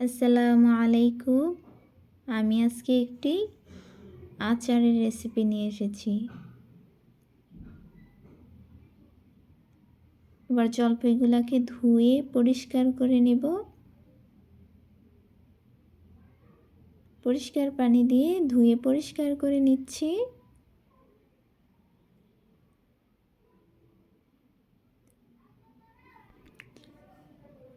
আসসালামু আলাইকুম। আমি আজকে একটি আচারের রেসিপি নিয়ে এসেছি। এবার জলপাইগুলোকে ধুয়ে পরিষ্কার করে নেব। পরিষ্কার পানি দিয়ে ধুয়ে পরিষ্কার করে নিচ্ছি।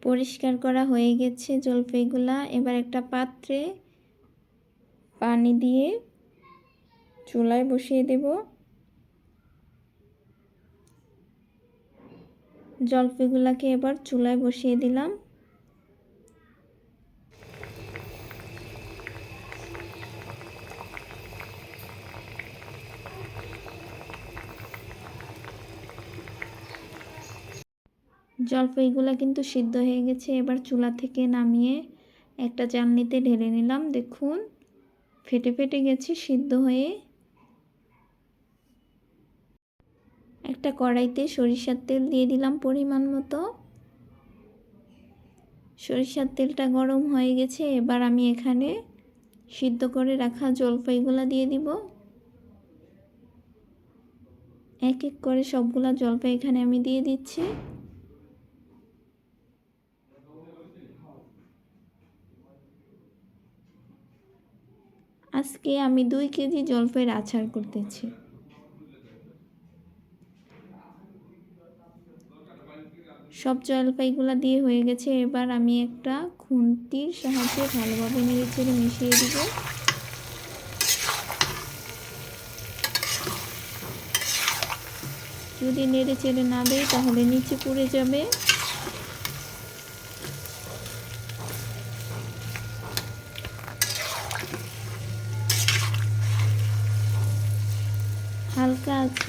পরিষ্কার করা হয়ে গেছে জলপাইগুলা। এবার একটা পাত্রে পানি দিয়ে চুলায় বসিয়ে দেব। জলপাইগুলাকে এবার চুলায় বসিয়ে দিলাম। জলপাইগুলো কিন্তু সিদ্ধ হয়ে গেছে। এবার চুলা থেকে নামিয়ে একটা চালনিতে ঢেলে নিলাম। দেখুন, ফেটে ফেটে গেছে, সিদ্ধ হয়ে। একটা কড়াইতে সরিষার তেল দিয়ে দিলাম পরিমাণ মতো। সরিষার তেলটা গরম হয়ে গেছে। এবার আমি এখানে সিদ্ধ করে রাখা জলপাইগুলো দিয়ে দিব। এক এক করে সবগুলা জলপাই এখানে আমি দিয়ে দিচ্ছি। আজকে আমি দুই কেজি জলপাইয়ের আচার করতেছি। সব জলপাইগুলো দিয়ে হয়ে গেছে, এবার আমি একটা খুন্তির সাহায্যে ভালোভাবে নেড়ে চেড়ে মিশিয়ে দিব। যদি নেড়ে চেড়ে না দেয় তাহলে নিচে পুড়ে যাবে।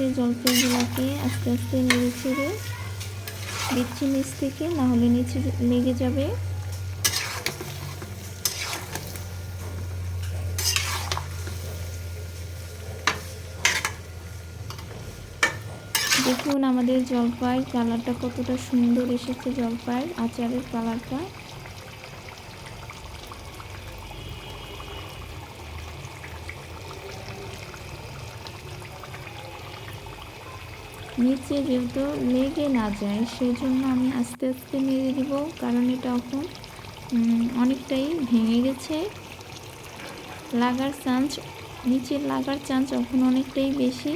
আছে জলপাইগুলোকে আস্তে আস্তে নেড়ে ছেড়ে দিচ্ছি নিচ থেকে, নাহলে নিচে লেগে যাবে। দেখুন আমাদের জলপাই কালারটা কতটা সুন্দর এসেছে জলপাই আচারের কালারটা। নিচে যেহেতু লেগে না যায়, সেজন্য আমি আস্তে আস্তে মেরে দিব, কারণ এটা এখন অনেকটাই ভেঙে গেছে। লাগার চান্স নিচে লাগার চান্স এখন অনেকটাই বেশি।